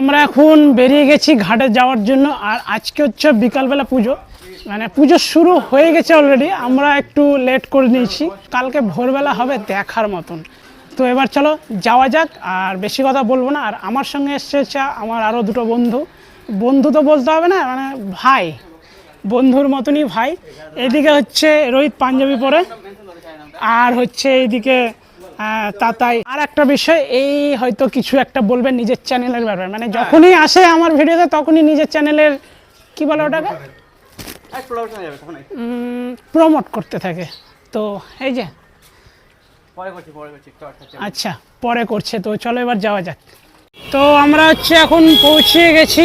আমরা এখন বেরিয়ে গেছি ঘাটে যাওয়ার জন্য, আর আজকে হচ্ছে বিকালবেলা পুজো। মানে পুজো শুরু হয়ে গেছে অলরেডি আমরা একটু লেট করে নিয়েছি। কালকে ভোরবেলা হবে দেখার মতন। তো এবার চলো, যাওয়া যাক, আর বেশি কথা বলব না। আর আমার সঙ্গে এসছে আমার আরও দুটো বন্ধু। বন্ধু তো বলতে হবে না মানে ভাই, বন্ধুর মতনই ভাই। এদিকে হচ্ছে রোহিত পাঞ্জাবি পরে, আর হচ্ছে এইদিকে তাতাই আর একটা বিষয় এই হয়তো কিছু একটা বলবেন নিজের চ্যানেলের ব্যাপারে। মানে যখনই আসে আমার ভিডিওতে তখনই নিজের চ্যানেলের কি বলে ওটাকে? প্রমোট করতে থাকে। তো এই যে। আচ্ছা পরে করছে। তো চলো এবার যাওয়া যাক। তো আমরা হচ্ছে এখন পৌঁছে গেছি।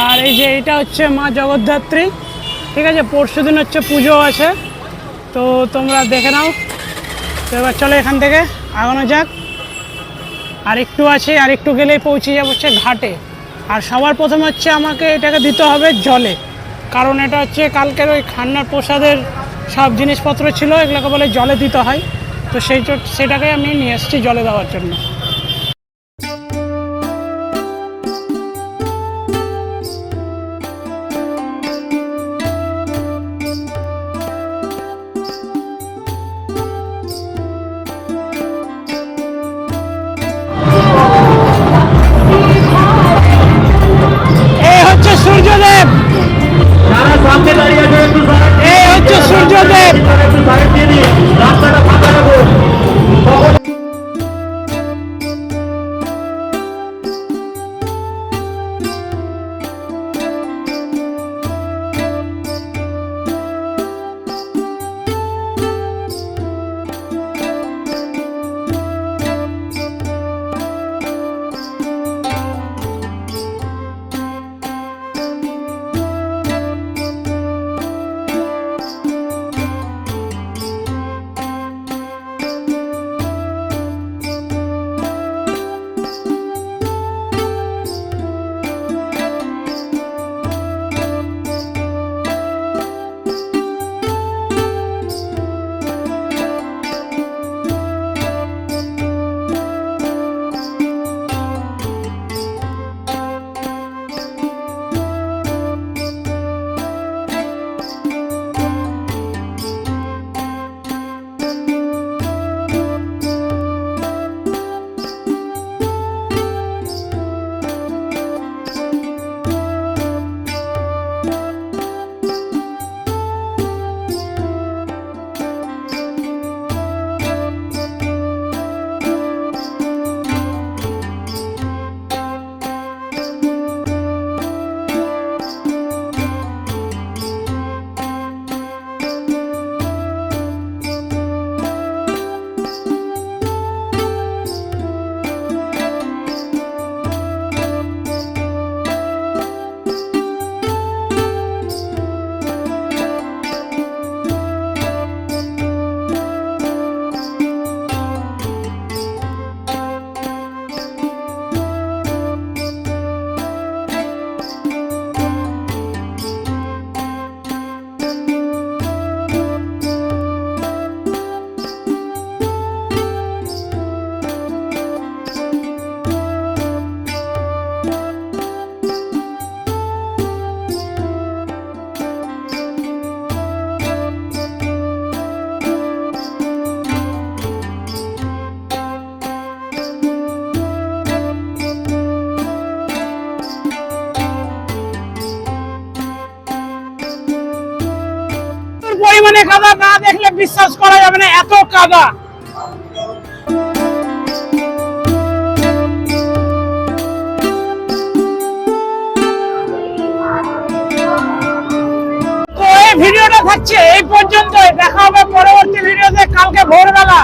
আর এই যে এটা হচ্ছে মা জগদ্ধাত্রী। ঠিক আছে পরশু দিন হচ্ছে পুজো আছে। তো তোমরা দেখে নাও। তো এবার চলো এখান থেকে। আগানো যাক। আর একটু আছে, আর একটু গেলেই পৌঁছে যাব হচ্ছে ঘাটে। আর সবার প্রথম হচ্ছে আমাকে এটাকে দিতে হবে জলে। কারণ এটা হচ্ছে কালকের ওই খান্নার প্রসাদের সব জিনিসপত্র ছিল, এগুলোকে বলে জলে দিতে হয়। তো সেই সেটাকে আমি নিয়ে এসেছি জলে দেওয়ার জন্য। বিশ্বাস করা যাবে না, এত কাদা। ভিডিওটা থাকছে, এই পর্যন্ত দেখা হবে পরবর্তী ভিডিওতে। কালকে ভোরবেলা।